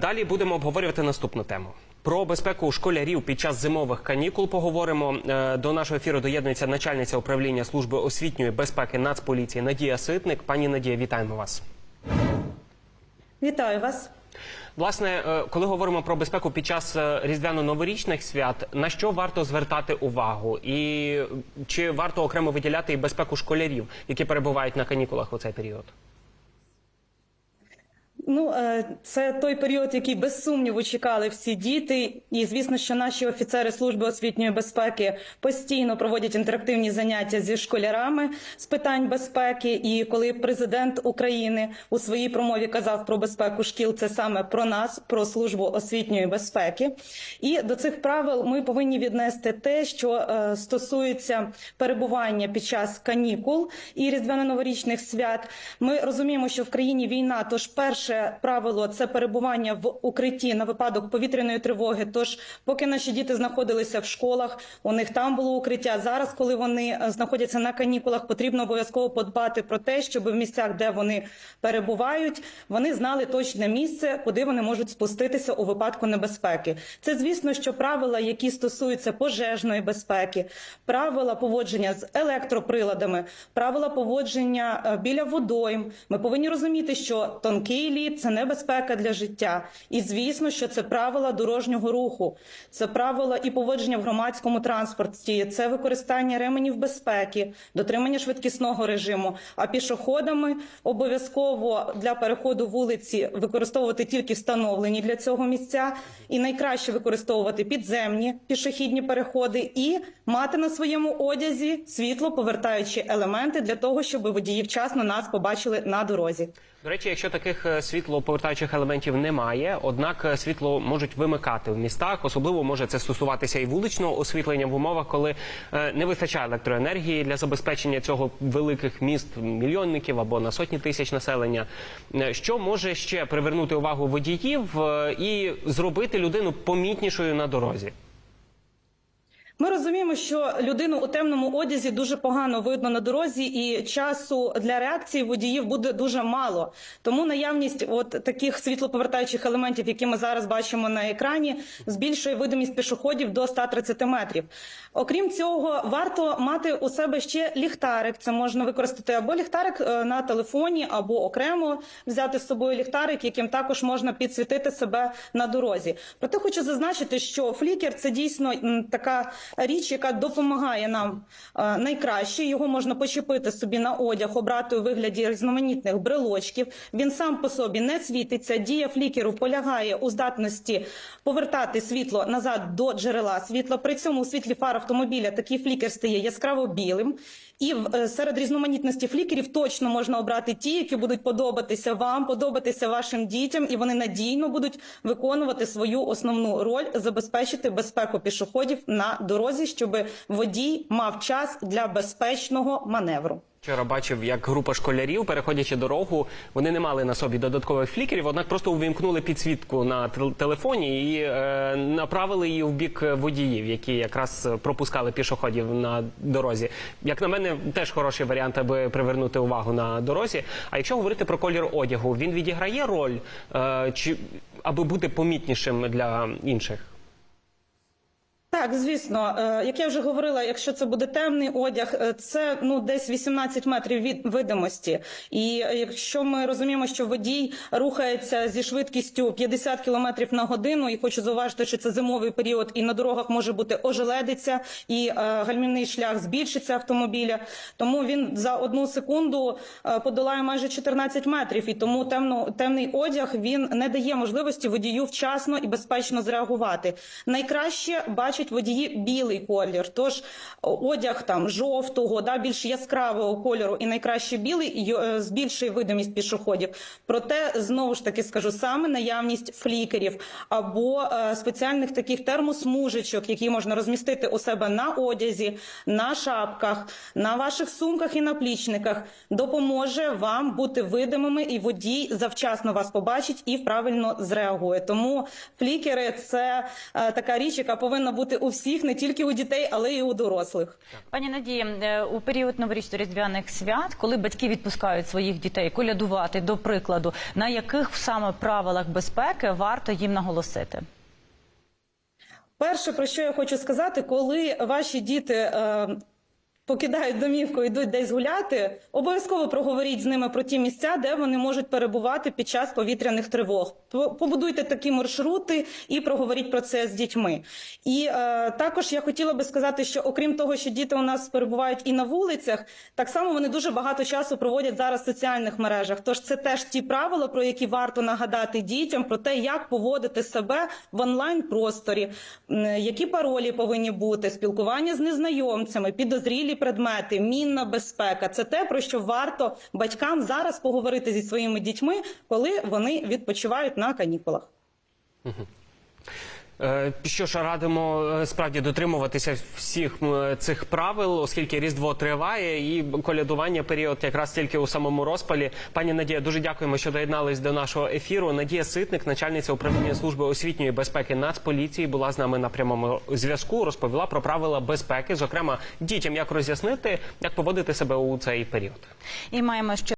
Далі будемо обговорювати наступну тему. Про безпеку школярів під час зимових канікул поговоримо. Е, До нашого ефіру доєднується начальниця управління служби освітньої безпеки Нацполіції Надія Ситник. Пані Надія, вітаємо вас. Вітаю вас. Власне, е, коли говоримо про безпеку під час е, різдвяно-новорічних свят, на що варто звертати увагу, і чи варто окремо виділяти і безпеку школярів, які перебувають на канікулах у цей період? Ну, е, це той період, який без сумніву чекали всі діти. І звісно, що наші офіцери служби освітньої безпеки постійно проводять інтерактивні заняття зі школярами з питань безпеки. І коли президент України у своїй промові казав про безпеку шкіл, це саме про нас, про службу освітньої безпеки. І до цих правил ми повинні віднести те, що е, стосується перебування під час канікул і різдвяно-новорічних свят. Ми розуміємо, що в країні війна, тож перше правило це перебування в укритті на випадок повітряної тривоги. Тож, поки наші діти знаходилися в школах, у них там було укриття. Зараз, коли вони е, знаходяться на канікулах, потрібно обов'язково подбати про те, щоб в місцях, де вони перебувають, вони знали точне місце, куди вони можуть спуститися у випадку небезпеки. Це звісно, що правила, які стосуються пожежної безпеки, правила поводження з електроприладами, правила поводження е, біля водойм. Ми повинні розуміти, що тонкий лід це небезпека для життя. І звісно, що це правила дорожнього руху, це правила і поводження в громадському транспорті, це використання ременів безпеки, дотримання швидкісного режиму. А пішоходами обов'язково для переходу вулиці використовувати тільки встановлені для цього місця, і найкраще використовувати підземні пішохідні переходи і мати на своєму одязі світло повертаючі елементи для того, щоб водії вчасно нас побачили на дорозі. До речі, якщо таких е, світлоповертаючих елементів немає, однак е, світло можуть вимикати в містах. Особливо може це стосуватися і вуличного освітлення в умовах, коли е, не вистачає електроенергії для забезпечення цього великих міст мільйонників або на сотні тисяч населення. Е, Що може ще привернути увагу водіїв і зробити людину помітнішою на дорозі? Ми розуміємо, що людину у темному одязі дуже погано видно на дорозі, і часу для реакції водіїв буде дуже мало. Тому наявність от таких світлоповертаючих елементів, які ми зараз бачимо на екрані, збільшує видимість пішоходів до 130 метрів. Окрім цього, варто мати у себе ще ліхтарик. Це можна використати або ліхтарик е, на телефоні, або окремо взяти з собою ліхтарик, яким також можна підсвітити себе на дорозі. Проте хочу зазначити, що флікер це дійсно така річ, яка допомагає нам е, найкраще. Його можна почепити собі на одяг, обрати у вигляді різноманітних брелочків. Він сам по собі не світиться. Дія флікеру полягає у здатності повертати світло назад до джерела світла. При цьому у світлі фар автомобіля такий флікер стає яскраво білим. І е, серед різноманітності флікерів точно можна обрати ті, які будуть подобатися вам, подобатися вашим дітям, і вони надійно будуть виконувати свою основну роль забезпечити безпеку пішоходів на дорозі, щоб водій мав час для безпечного маневру. Вчора бачив, як група школярів, переходячи дорогу, вони не мали на собі додаткових флікерів, однак просто увімкнули підсвітку на тел- телефоні і е, направили її в бік водіїв, які якраз пропускали пішоходів на дорозі. Як на мене, теж хороший варіант, аби привернути увагу на дорозі. А якщо говорити про колір одягу, він відіграє роль, е, чи аби бути помітнішим для інших. Так, звісно, Е, як я вже говорила, якщо це буде темний одяг, е, це ну десь 18 метрів від видимості. І якщо ми розуміємо, що водій рухається зі швидкістю 50 км на годину, і хочу зауважити, що це зимовий період, і на дорогах може бути ожеледиця, і е, гальмівний шлях збільшиться автомобіля. Тому він за одну секунду подолає майже 14 метрів. І тому темно, темний одяг він не дає можливості водію вчасно і безпечно зреагувати. Найкраще бачать водії білий колір. Тож одяг там жовтого, да, більш яскравого кольору, і найкраще білий е, збільшує видимість пішоходів. Проте знову ж таки скажу саме наявність флікерів або е, спеціальних таких термосмужечок, які можна розмістити у себе на одязі, на шапках, на ваших сумках і наплічниках, допоможе вам бути видимими, і водій завчасно вас побачить і правильно зреагує. Тому флікери це е, така річ, яка повинна бути у всіх, не тільки у дітей, але й у дорослих. Пані Надія, е, у період новорічно-різдвяних свят, коли батьки відпускають своїх дітей колядувати, до прикладу, на яких саме правилах безпеки варто їм наголосити? Перше, про що я хочу сказати, коли ваші діти е, покидають домівку, йдуть десь гуляти, обов'язково проговоріть з ними про ті місця, де вони можуть перебувати під час повітряних тривог. Побудуйте такі маршрути і проговоріть про це з дітьми. І е, також я хотіла би сказати, що окрім того, що діти у нас перебувають і на вулицях, так само вони дуже багато часу проводять зараз в соціальних мережах. Тож це теж ті правила, про які варто нагадати дітям, про те, як поводити себе в онлайн просторі, які паролі повинні бути, спілкування з незнайомцями, підозрілі предмети, мінна безпека. Це те, про що варто батькам зараз поговорити зі своїми дітьми, коли вони відпочивають на канікулах. Е, Що ж, радимо е, справді дотримуватися всіх цих правил, оскільки Різдво триває і колядування період якраз тільки у самому розпалі. Пані Надія, дуже дякуємо, що доєднались до нашого ефіру. Надія Ситник, начальниця управління служби освітньої безпеки Нацполіції, була з нами на прямому зв'язку. Розповіла про правила безпеки, зокрема дітям, як роз'яснити, як поводити себе у цей період. І маємо ще